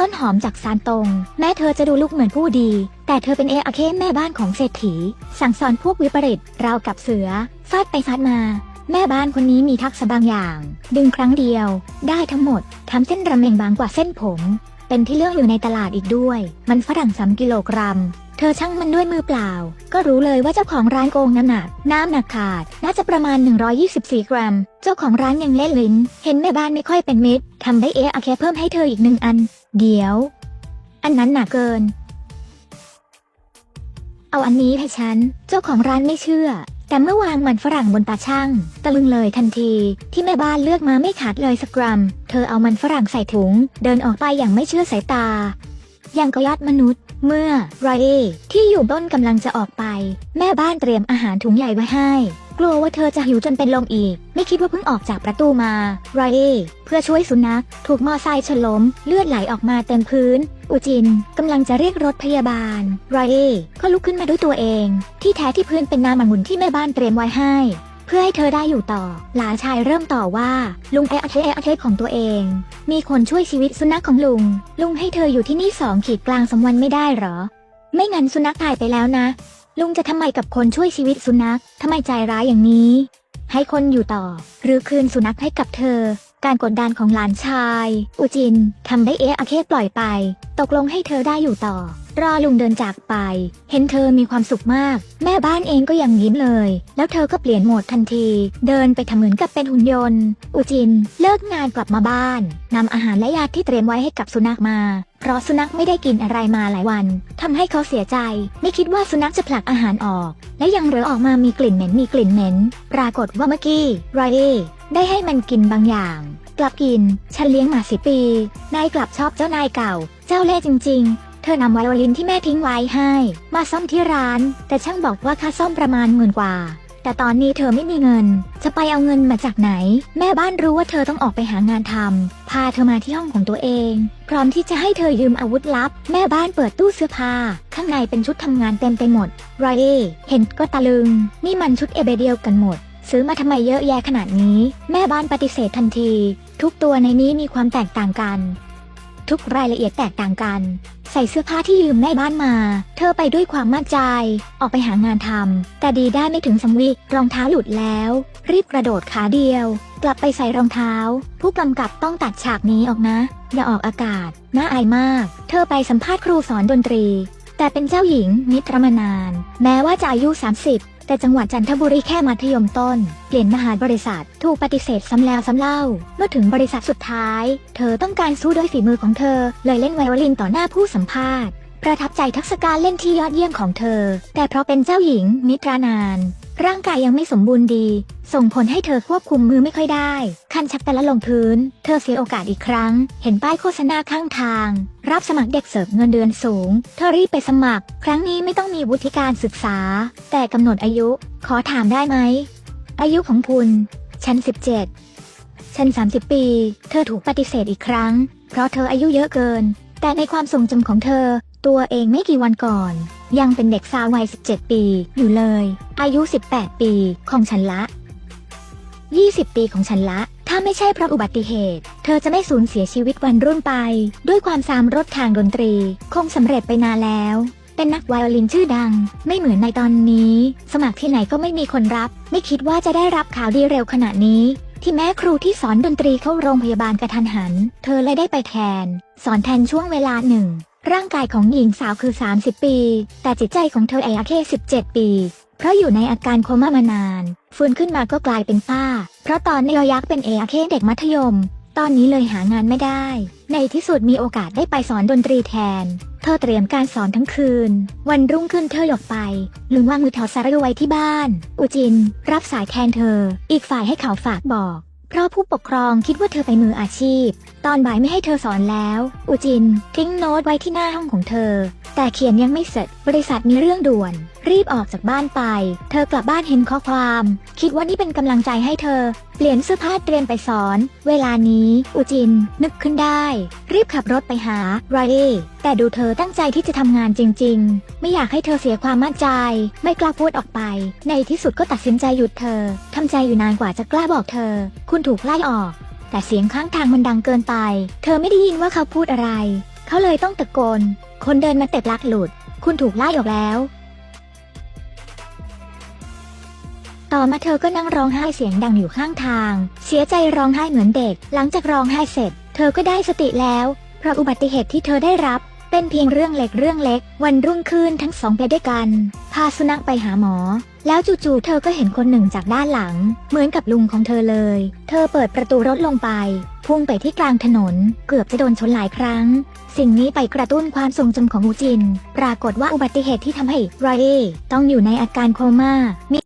ต้นหอมจากซานตง แม้เธอจะดูลูกเหมือนผู้ดี แต่เธอเป็นเออาเคแม่บ้านของเศรษฐี สั่งสอนพวกวิปริตราวกับเสือฟาดไปฟาดมา แม่บ้านคนนี้มีทักษะบางอย่าง ดึงครั้งเดียว ได้ทั้งหมดทำเส้นรำเมงบางกว่าเส้นผม เป็นที่เลือกอยู่ในตลาดอีกด้วย มันฝรั่งสามกิโลกรัม เธอชั่งมันด้วยมือเปล่า ก็รู้เลยว่าเจ้าของร้านโกงน้ำหนัก น้ำหนักขาด น่าจะประมาณ 124 กรัม เจ้าของร้านยังเล่นลิ้น เห็นแม่บ้านไม่ค่อยเป็นมิตรทำได้เอะอะแค่เพิ่มให้เธออีกหนึ่งอัน เดี๋ยว อันนั้นหนักเกิน เอาอันนี้ให้ฉัน เจ้าของร้านไม่เชื่อ แต่เมื่อวางมันฝรั่งบนตาช่าง ตะลึงเลยทันที ที่แม่บ้านเลือกมาไม่ขาดเลยสักกรัม เธอเอามันฝรั่งใส่ถุง เดินออกไปอย่างไม่เชื่อสายตาอย่างกยอดมนุษย์ เมื่อไรเอที่อยู่ต้นกำลังจะออกไป แม่บ้านเตรียมอาหารถุงใหญ่ไว้ให้ กลัวว่าเธอจะหิวจนเป็นลมอีก ไม่คิดว่าเพิ่งออกจากประตูมาไรเอเพื่อช่วยสุนัข ถูกมอไซค์ชนล้ม เลือดไหลออกมาเต็มพื้น อุจินกำลังจะเรียกรถพยาบาลไรเอก็ลุกขึ้นมาด้วยตัวเอง ที่แท้ที่พื้นเป็นน้ำมันงุนที่แม่บ้านเตรียมไว้ให้ พื่อให้เธอได้อยู่ต่อ หลานชายเริ่มต่อว่าลุงเออาเทเอาเทของตัวเอง มีคนช่วยชีวิตสุนัขของลุง ลุงให้เธออยู่ที่นี่สองขีดกลางสมวันไม่ได้หรอ ไม่งั้นสุนัขตายไปแล้วนะ ลุงจะทำไมกับคนช่วยชีวิตสุนัขทำไมใจร้ายอย่างนี้ ให้คนอยู่ต่อ หรือคืนสุนัขให้กับเธอ การกดดันของหลานชาย อุจินทำได้เอะอาเคปล่อยไป ตกลงให้เธอได้อยู่ต่อ รอลุงเดินจากไป เห็นเธอมีความสุขมาก แม่บ้านเองก็ยังยิ้มเลย แล้วเธอก็เปลี่ยนโหมดทันที เดินไปทำเหมือนกับเป็นหุ่นยนต์ อุจิน เลิกงานกลับมาบ้านนำอาหารและยาที่เตรียมไว้ให้กับสุนัขมา เพราะสุนัขไม่ได้กินอะไรมาหลายวันทำให้เขาเสียใจ ไม่คิดว่าสุนัขจะผลักอาหารออก และยังเหลือออกมามีกลิ่นเหม็นมีกลิ่นเหม็น ปรากฏว่าเมื่อกี้ไรเอได้ให้มันกินบางอย่าง กลับกิน ฉันเลี้ยงหมาสิปี นายกลับชอบเจ้านายเก่า เจ้าเล่ห์จริง ๆ ธอนำไวโอลินที่แม่ทิ้งไว้ให้ มาซ่อมที่ร้าน แต่ช่างบอกว่าค่าซ่อมประมาณหมื่นกว่า แต่ตอนนี้เธอไม่มีเงิน จะไปเอาเงินมาจากไหน แม่บ้านรู้ว่าเธอต้องออกไปหางานทำพาเธอมาที่ห้องของตัวเอง พร้อมที่จะให้เธอยืมอาวุธลับ แม่บ้านเปิดตู้เสื้อผ้า ข้างในเป็นชุดทำงานเต็มไปหมดไรเอเห็นก็ตะลึง นี่มันชุดเอเบเดียวกันหมดซื้อมาทำไมเยอะแยะขนาดนี้ แม่บ้านปฏิเสธทันที ทุกตัวในนี้มีความแตกต่างกัน ทุกรายละเอียดแตกต่างกัน ใส่เสื้อผ้าที่ยืมแม่บ้านมา เธอไปด้วยความมั่นใจ ออกไปหางานทำแต่ดีได้ไม่ถึงสังวิรองเท้าหลุดแล้ว รีบกระโดดขาเดียว กลับไปใส่รองเท้า ผู้กำกับต้องตัดฉากนี้ออกนะ อย่าออกอากาศ น่าอายมาก เธอไปสัมภาษณ์ครูสอนดนตรี แต่เป็นเจ้าหญิงนิตรมานาน แม้ว่าจะอายุ 30 แต่จังหวัดจันทบุรีแค่มัธยมต้น เปลี่ยนมหาบริษัท ถูกปฏิเสธซ้ำแล้วซ้ำเล่า เมื่อถึงบริษัทสุดท้าย เธอต้องการสู้ด้วยฝีมือของเธอ เลยเล่นไวโอลินต่อหน้าผู้สัมภาษณ์ ประทับใจทักษะการเล่นที่ยอดเยี่ยมของเธอ แต่เพราะเป็นเจ้าหญิงนิทรานาน ร่างกายยังไม่สมบูรณ์ดี ส่งผลให้เธอควบคุมมือไม่ค่อยได้ คันชักแต่ละลงพื้น เธอเสียโอกาสอีกครั้ง เห็นป้ายโฆษณาข้างทาง รับสมัครเด็กเสิร์ฟเงินเดือนสูง เธอรีบไปสมัคร ครั้งนี้ไม่ต้องมีวุฒิการศึกษา แต่กำหนดอายุ ขอถามได้ไหม อายุของคุณ ฉัน 17 ฉัน 30 ปี เธอถูกปฏิเสธอีกครั้ง เพราะเธออายุเยอะเกิน แต่ในความทรงจำของเธอ ตัวเองไม่กี่วันก่อน ยังเป็นเด็กสาววัย 17 ปี อยู่เลย อายุ 18 ปีของฉันละ 20 ปีของฉันละ ถ้าไม่ใช่เพราะอุบัติเหตุ เธอจะไม่สูญเสียชีวิตวันรุ่นไป ด้วยความสามรถทางดนตรี คงสำเร็จไปนานแล้ว เป็นนักไวโอลินชื่อดัง ไม่เหมือนในตอนนี้ สมัครที่ไหนก็ไม่มีคนรับ ไม่คิดว่าจะได้รับข่าวดีเร็วขนาดนี้ ที่แม้ครูที่สอนดนตรีเข้าโรงพยาบาลกระทันหัน เธอเลยได้ไปแทน สอนแทนช่วงเวลาหนึ่ง ร่างกายของหญิงสาวคือ 30 ปี แต่จิตใจของเธออายุแค่17 ปี เพราะอยู่ในอาการโคม่ามานาน ฟื้นขึ้นมาก็กลายเป็นป้า เพราะตอนในยอยักษ์เป็นเออาเคเด็กมัธยม ตอนนี้เลยหางานไม่ได้ ในที่สุดมีโอกาสได้ไปสอนดนตรีแทน เธอเตรียมการสอนทั้งคืน วันรุ่งขึ้นเธอหยกไป ลืมวางมือถอดสารไว้ที่บ้าน อุจิน รับสายแทนเธอ อีกฝ่ายให้เขาฝากบอก เพราะผู้ปกครองคิดว่าเธอไปมืออาชีพตอนบ่ายไม่ให้เธอสอนแล้ว อุจิน ทิ้งโน้ตไว้ที่หน้าห้องของเธอ แต่เขียนยังไม่เสร็จ บริษัทมีเรื่องด่วน รีบออกจากบ้านไป เธอกลับบ้านเห็นข้อความ คิดว่านี่เป็นกำลังใจให้เธอ เปลี่ยนเสื้อผ้าเตรียมไปสอน เวลานี้ อุจิน นึกขึ้นได้ รีบขับรถไปหาไรเอแต่ดูเธอตั้งใจที่จะทำงานจริง ๆ ไม่อยากให้เธอเสียความมั่นใจ ไม่กล้าพูดออกไป ในที่สุดก็ตัดสินใจหยุดเธอทำใจอยู่นานกว่าจะกล้าบอกเธอ คุณถูกไล่ออก แต่เสียงข้างทางมันดังเกินไป เธอไม่ได้ยินว่าเขาพูดอะไร เขาเลยต้องตะโกน คนเดินมาเตะลักหลุด คุณถูกไล่ออกแล้ว ต่อมาเธอก็นั่งร้องไห้เสียงดังอยู่ข้างทาง เสียใจร้องไห้เหมือนเด็ก หลังจากร้องไห้เสร็จ เธอก็ได้สติแล้ว เพราะอุบัติเหตุที่เธอได้รับ เป็นเพียงเรื่องเล็กเรื่องเล็ก วันรุ่งขึ้นทั้งสองไปด้วยกัน พาสุนัขไปหาหมอ แล้วจู่ๆเธอก็เห็นคนหนึ่งจากด้านหลัง เหมือนกับลุงของเธอเลย เธอเปิดประตูรถลงไป พุ่งไปที่กลางถนน เกือบจะโดนชนหลายครั้ง สิ่งนี้ไปกระตุ้นความทรงจำของอูจิน ปรากฏว่าอุบัติเหตุที่ทำให้ไรเอต้องอยู่ในอาการโคม่ามี